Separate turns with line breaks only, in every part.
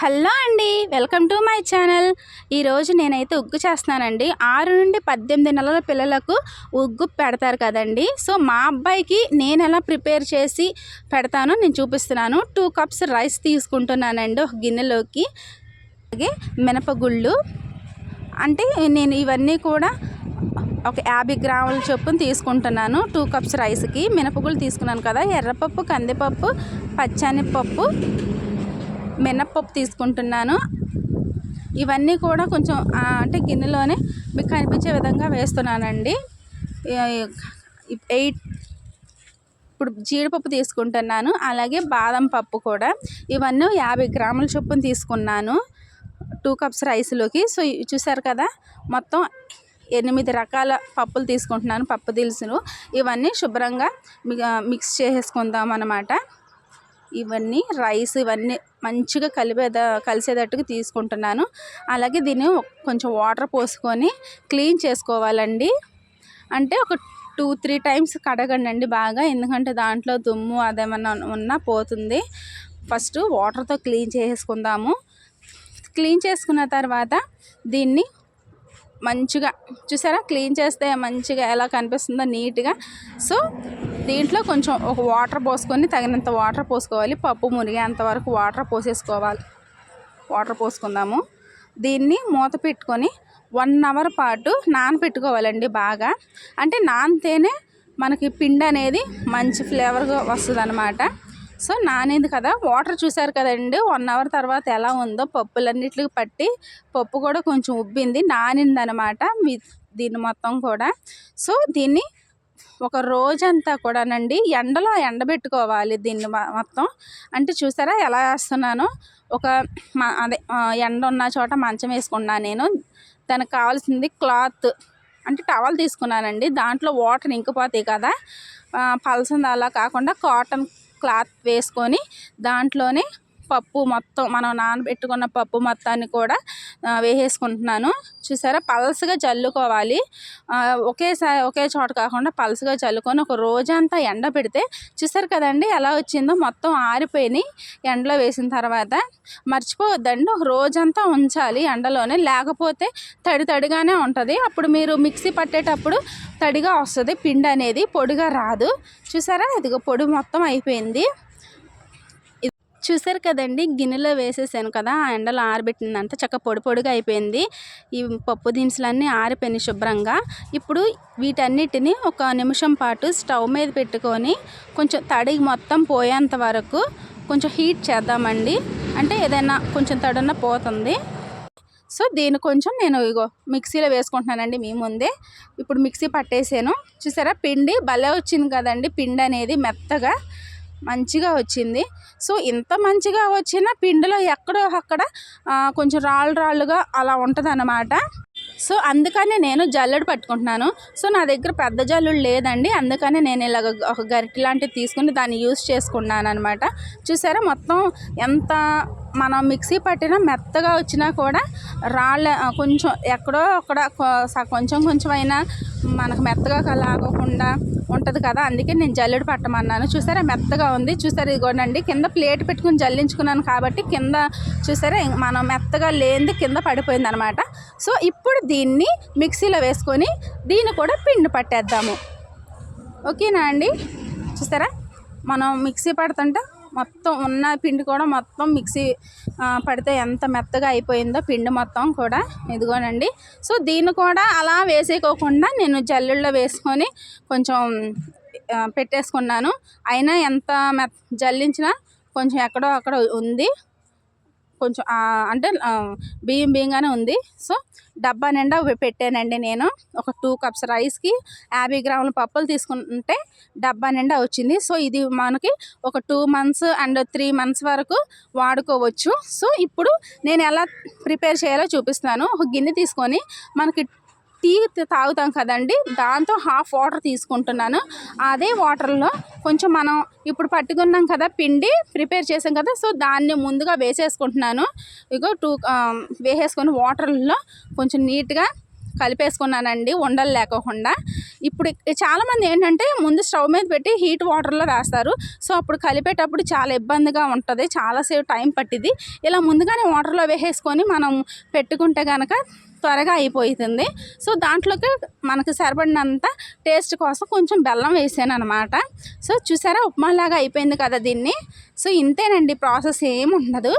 Hello అండి welcome to my channel. ఈరోజు నేనైతే ఉగ్గు చేస్తున్నానండి. ఆరు నుండి పద్దెనిమిది నెలల పిల్లలకు ఉగ్గు పెడతారు కదండి. సో మా అబ్బాయికి నేను ఎలా ప్రిపేర్ చేసి పెడతానో నేను చూపిస్తున్నాను. టూ కప్స్ రైస్ తీసుకుంటున్నానండి ఒక గిన్నెలోకి. అలాగే మినపగుళ్ళు. అంటే నేను ఇవన్నీ కూడా ఒక యాభై గ్రాముల చొప్పున తీసుకుంటున్నాను. టూ కప్స్ రైస్కి మినపగుళ్ళు తీసుకున్నాను కదా ఎర్రపప్పు కందిపప్పు పచ్చనిపప్పు మినప్పప్పు తీసుకుంటున్నాను. ఇవన్నీ కూడా కొంచెం అంటే గిన్నెలోనే మీకు కనిపించే విధంగా వేస్తున్నానండి. ఎయిట్ ఇప్పుడు జీడిపప్పు తీసుకుంటున్నాను అలాగే బాదం పప్పు కూడా. ఇవన్నీ యాభై గ్రాముల చొప్పున తీసుకున్నాను టూ కప్స్ రైస్లోకి. సో చూసారు కదా మొత్తం ఎనిమిది రకాల పప్పులు తీసుకుంటున్నాను పప్పు దినుసులు. ఇవన్నీ శుభ్రంగా మిక్స్ చేసేసుకుందాం అన్నమాట ఇవన్నీ రైస్ ఇవన్నీ మంచిగా కలిపేద కలిసేటట్టుగా తీసుకుంటున్నాను. అలాగే దీన్ని కొంచెం వాటర్ పోసుకొని క్లీన్ చేసుకోవాలండి. అంటే ఒక టూ త్రీ టైమ్స్ కడగండి అండి బాగా. ఎందుకంటే దాంట్లో దుమ్ము అదేమన్నా ఉన్నా పోతుంది. ఫస్ట్ వాటర్తో క్లీన్ చేసుకుందాము. క్లీన్ చేసుకున్న తర్వాత దీన్ని మంచిగా చూసారా? క్లీన్ చేస్తే మంచిగా ఎలా కనిపిస్తుందో నీట్గా. సో దీంట్లో కొంచెం ఒక వాటర్ పోసుకొని తగినంత వాటర్ పోసుకోవాలి. పప్పు మునిగేంత వరకు వాటర్ పోసేసుకోవాలి. వాటర్ పోసుకుందాము. దీన్ని మూత పెట్టుకొని వన్ అవర్ పాటు నానబెట్టుకోవాలండి బాగా. అంటే నానితేనే మనకి పిండి అనేది మంచి ఫ్లేవర్గా వస్తుంది అనమాట సో నానేది కదా. వాటర్ చూసారు కదండి. వన్ అవర్ తర్వాత ఎలా ఉందో పప్పులన్నిటికి పట్టి పప్పు కూడా కొంచెం ఉబ్బింది నానింది అనమాట మీ దీన్ని మొత్తం కూడా. సో దీన్ని ఒక రోజంతా కూడానండి ఎండలో ఎండబెట్టుకోవాలి దీన్ని మొత్తం. అంటే చూసారా ఎలా వేస్తున్నానో? ఒక మ- అదే ఎండ ఉన్న చోట మంచం వేసుకున్నాను నేను. దానికి కావాల్సింది క్లాత్. అంటే టవల్ తీసుకున్నానండి. దాంట్లో వాటర్ ఇంకిపోతాయి కదా. ఆ, పలసంది అలా కాకుండా కాటన్ క్లాత్ వేసుకొని దాంట్లోనే పప్పు మొత్తం మనం నానబెట్టుకున్న పప్పు మొత్తాన్ని కూడా వేసేసుకుంటున్నాను. చూసారా? పలసగా జల్లుకోవాలి. ఒకేసారి ఒకే చోట కాకుండా పలసగా జల్లుకొని ఒక రోజంతా ఎండ పెడితే చూసారు కదండి ఎలా వచ్చిందో? మొత్తం ఆరిపోయినాయి ఎండలో వేసిన తర్వాత. మర్చిపోవద్దండి ఒక రోజంతా ఉంచాలి ఎండలోనే. లేకపోతే తడి తడిగానే ఉంటుంది. అప్పుడు మీరు మిక్సీ పట్టేటప్పుడు తడిగా వస్తుంది. పిండి అనేది పొడిగా రాదు. చూసారా? ఇదిగో పొడి మొత్తం అయిపోయింది. చూసారు కదండి గిన్నెలో వేసేసాను కదా ఆ ఎండలో ఆరబెట్టిందంతా చక్క పొడి పొడిగా అయిపోయింది. ఈ పప్పు దినుసులన్నీ ఆరిపోయినాయి శుభ్రంగా. ఇప్పుడు వీటన్నిటిని ఒక నిమిషం పాటు స్టవ్ మీద పెట్టుకొని కొంచెం తడి మొత్తం పోయేంత వరకు కొంచెం హీట్ చేద్దామండి. అంటే ఏదైనా కొంచెం తడున్న పోతుంది. సో దీన్ని కొంచెం నేను ఇగో మిక్సీలో వేసుకుంటున్నానండి మీ ముందే. ఇప్పుడు మిక్సీ పట్టేసాను. చూసారా పిండి భలే వచ్చింది కదండి పిండి అనేది మెత్తగా. మంచిగా వచ్చింది. సో ఇంత మంచిగా వచ్చిన పిండిలో ఎక్కడో అక్కడ కొంచెం రాళ్ళు రాళ్ళుగా అలా ఉంటుంది సో అందుకనే నేను జల్లెడు పట్టుకుంటున్నాను. సో నా దగ్గర పెద్ద జల్లుడు లేదండి. అందుకనే నేను ఇలాగ ఒక గరిటె లాంటిది తీసుకుని దాన్ని యూస్ చేసుకున్నాను అనమాట చూసారా మొత్తం ఎంత మనం మిక్సీ పట్టినా మెత్తగా వచ్చినా కూడా రాళ్ళ కొంచెం ఎక్కడో అక్కడ కొంచెం కొంచెం అయినా మనకు మెత్తగా లాగకుండా ఉంటుంది కదా అందుకే నేను జల్లెడు పట్టమన్నాను. చూసారా? మెత్తగా ఉంది. చూసారా? ఇదిగోనండి. కింద ప్లేట్ పెట్టుకుని జల్లించుకున్నాను కాబట్టి కింద చూసారా? మనం మెత్తగా లేనిది కింద పడిపోయింది అనమాట సో ఇప్పుడు దీన్ని మిక్సీలో వేసుకొని దీన్ని కూడా పిండి పట్టేద్దాము. ఓకేనా అండి? చూసారా? మనం మిక్సీ పడుతుంటే మొత్తం ఉన్న పిండి కూడా మొత్తం మిక్సీ పడితే ఎంత మెత్తగా అయిపోయిందో పిండి మొత్తం కూడా ఇదిగోనండి. సో దీన్ని కూడా అలా వేసేకోకుండా నేను జల్లుల్లో వేసుకొని కొంచెం పెట్టేసుకున్నాను. అయినా ఎంత మె జల్లించినా కొంచెం ఎక్కడో అక్కడ ఉంది. కొంచెం అంటే బియ్యం బియ్యంగానే ఉంది. సో డబ్బా నిండా పెట్టానండి నేను. ఒక టూ కప్స్ రైస్కి యాభై గ్రాముల పప్పులు తీసుకుంటే డబ్బా నిండా వచ్చింది. సో ఇది మనకి ఒక two months and three months వరకు వాడుకోవచ్చు. సో ఇప్పుడు నేను ఎలా ప్రిపేర్ చేయాలో చూపిస్తాను ఒక గిన్నె తీసుకొని మనకి టీ తాగుతాం కదండి దాంతో హాఫ్ వాటర్ తీసుకుంటున్నాను. అదే వాటర్లో కొంచెం మనం ఇప్పుడు పట్టుకున్నాం కదా పిండి ప్రిపేర్ చేసాం కదా సో దాన్ని ముందుగా వేసేసుకుంటున్నాను. ఇగో టూ వేసేసుకొని వాటర్లో కొంచెం నీట్గా కలిపేసుకున్నానండి ఉండలు లేకోకుండా. ఇప్పుడు చాలామంది ఏంటంటే ముందు స్టవ్ మీద పెట్టి హీట్ వాటర్లో వేస్తారు. సో అప్పుడు కలిపేటప్పుడు చాలా ఇబ్బందిగా ఉంటుంది చాలాసేపు టైం పట్టింది ఇలా ముందుగానే వాటర్లో వేసేసుకొని మనం పెట్టుకుంటే కనుక త్వరగా అయిపోతుంది. సో దాంట్లోకి మనకు సరిపడినంత టేస్ట్ కోసం కొంచెం బెల్లం వేసాను అనమాట సో చూసారా? ఉప్మాలాగా అయిపోయింది కదా దీన్ని. సో ఇంతేనండి ప్రాసెస్ ఏమి ఉండదు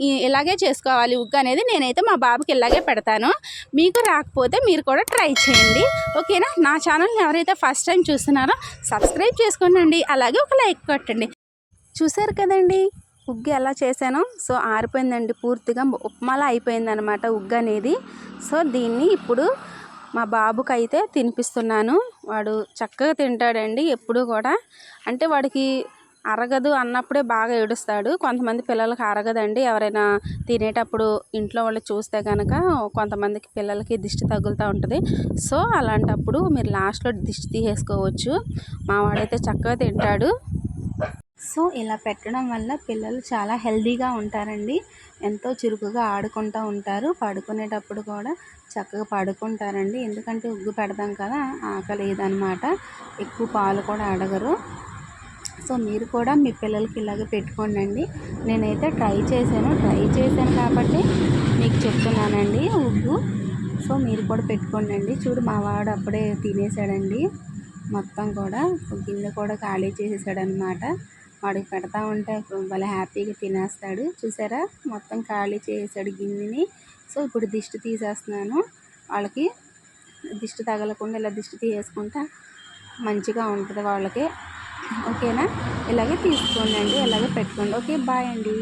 ఇలాగే చేసుకోవాలి ఉగ్గు అనేది నేనైతే మా బాబుకి ఇలాగే పెడతాను. మీకు రాకపోతే మీరు కూడా ట్రై చేయండి. ఓకేనా? నా ఛానల్ని ఎవరైతే ఫస్ట్ టైం చూస్తున్నారో సబ్స్క్రైబ్ చేసుకోండి అలాగే ఒక లైక్ కొట్టండి. చూసారు కదండి? ఉగ్గు ఎలా చేశాను? సో ఆరిపోయిందండి పూర్తిగా. ఉప్మాలా అయిపోయిందనమాట ఉగ్గు అనేది. సో దీన్ని ఇప్పుడు మా బాబుకి అయితే తినిపిస్తున్నాను. వాడు చక్కగా తింటాడండి ఎప్పుడు కూడా. అంటే వాడికి అరగదు అన్నప్పుడే బాగా ఏడుస్తాడు. కొంతమంది పిల్లలకి అరగదండి. ఎవరైనా తినేటప్పుడు ఇంట్లో వాళ్ళు చూస్తే కనుక కొంతమందికి పిల్లలకి దిష్టి తగులుతూ ఉంటుంది. సో అలాంటప్పుడు మీరు లాస్ట్లో దిష్టి తీసేసుకోవచ్చు. మా వాడైతే చక్కగా తింటాడు. సో ఇలా పెట్టడం వల్ల పిల్లలు చాలా హెల్దీగా ఉంటారండి. ఎంతో చురుకుగా ఆడుకుంటూ ఉంటారు. పడుకునేటప్పుడు కూడా చక్కగా పడుకుంటారండి. ఎందుకంటే ఉగ్గు పెడతాం కదా ఆకలి ఇదనమాట ఎక్కువ పాలు కూడా అడగరు. సో మీరు కూడా మీ పిల్లలకి ఇలాగే పెట్టుకోండి నేనైతే ట్రై చేశాను ట్రై చేశాను కాబట్టి మీకు చెప్తున్నానండి ఉగ్గు సో మీరు కూడా పెట్టుకోండి చూడు మా వాడు అప్పుడే తినేసాడండి. మొత్తం కూడా గిన్నె కూడా ఖాళీ చేసేసాడనమాట వాడికి పెడతా ఉంటే భలే హ్యాపీగా తినేస్తాడు. చూసారా? మొత్తం ఖాళీ చేసాడు గిన్నెని. సో ఇప్పుడు దిష్టి తీసేస్తున్నాను. వాళ్ళకి దిష్టి తగలకుండా ఇలా దిష్టి తీసేసుకుంటా మంచిగా ఉంటుంది వాళ్ళకి. ఓకేనా? ఇలాగే తీసుకోండి అండి ఇలాగే పెట్టుకోండి. ఓకే బాయ్ అండి.